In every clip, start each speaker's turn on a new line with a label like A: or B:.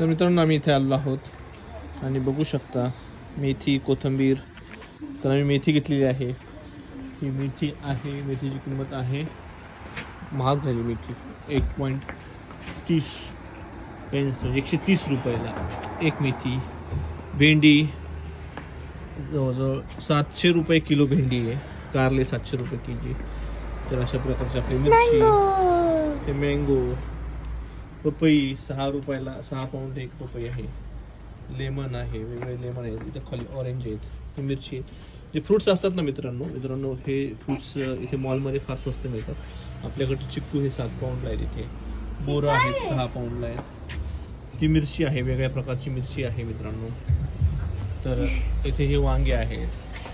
A: तर मित्रांनो आम्ही इथे आलो आहोत. आणि बघू शकता मेथी कोथिंबीर. तर आम्ही मेथी घेतलेली आहे. ही मेथी आहे मेथीची किंमत आहे. महाग झाली मेथी. एक पॉईंट तीस पेन्स म्हणजे एकशे तीस रुपयाला एक मेथी. भेंडी जवळजवळ सातशे रुपये किलो भेंडी आहे. कारले सातशे रुपये के जी तर अशा प्रकारची आपली मिरची हे मँगो पपई सहा रुपयाला सहा पाऊंड एक पपई आहे. लेमन आहे वेगवेगळे लेमन आहेत. इथं खाली ऑरेंज आहेत मिरची आहेत. जे फ्रुट्स असतात ना मित्रांनो मित्रांनो हे फ्रुट्स इथे मॉलमध्ये फार स्वस्त मिळतात. आपल्याकडे चिक्कू हे सात पाऊंडला आहेत इथे. बोरा आहेत सहा पाऊंडला आहेत. ती मिरची आहे वेगळ्या प्रकारची मिरची आहे मित्रांनो. तर इथे हे वांगे आहेत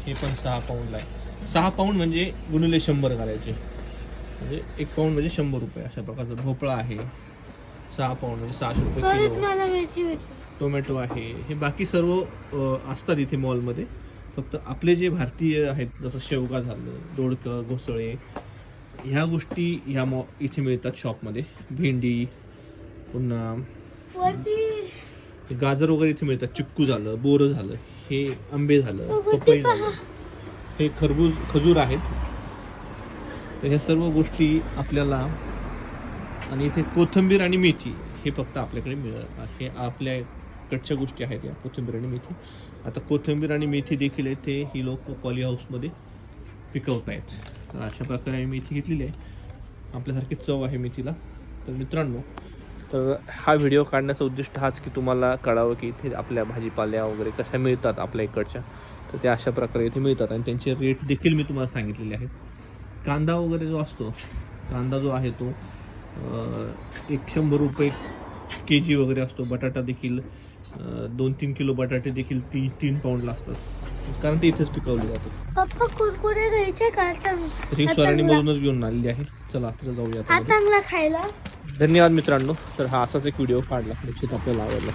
A: हे पण सहा पाऊंडला आहे सहा पाऊंड म्हणजे गुणिले शंभर करायचे म्हणजे एक पाऊंड म्हणजे शंभर रुपये अशा प्रकारचा भोपळा आहे. सहा पाऊंड म्हणजे सहाशे रुपये किलो. टोमॅटो आहे. हे बाकी सर्व असतात इथे मॉलमध्ये. फक्त आपले जे भारतीय आहेत जसं शेवगा झालं दोडकं घोसळे ह्या गोष्टी ह्या मॉ इथे मिळतात शॉपमध्ये. भेंडी पुन्हा गाजर वगैरे इथे मिळतात. चिक्कू झालं बोरं झालं हे आंबे झालं पपई. झालं. हे खरबूज खजूर आहेत. तर ह्या सर्व गोष्टी आपल्याला आणि इथे कोथिंबीर आणि मेथी हे फक्त आपल्याकडे मिळत हे आपल्याकडच्या गोष्टी आहेत या कोथिंबीर आणि मेथी. आता कोथिंबीर आणि मेथी देखील इथे ही लोक पॉली हाऊसमध्ये पिकवत आहेत. तर अशा प्रकारे आम्ही मेथी घेतलेली आहे. आपल्यासारखी चव आहे मेथीला. तर मित्रांनो तर हा व्हिडिओ काढण्याचा उद्दिष्ट हाच की तुम्हाला कळावं की इथे आपल्या भाजीपाल्या वगैरे कशा मिळतात आपल्या इकडच्या. तर त्या अशा प्रकारे इथे मिळतात आणि त्यांचे रेट देखील मी तुम्हाला सांगितलेले आहेत. कांदा वगैरे जो असतो कांदा जो आहे तो एक शंभर रुपये के जी वगैरे असतो. बटाटा देखील दोन तीन किलो बटाटे देखील तीन तीन पाऊंडला असतात. कारण ते इथेच पिकवले जातात.
B: पप्पा कुरकुरे घ्यायचे का?
A: तर ही
B: चांगला-
A: मधूनच घेऊन आलेली आहे. चला आता जाऊया
B: खायला.
A: धन्यवाद मित्रांनो. तर हा असाच एक व्हिडिओ काढला. निश्चित आपल्याला आवडला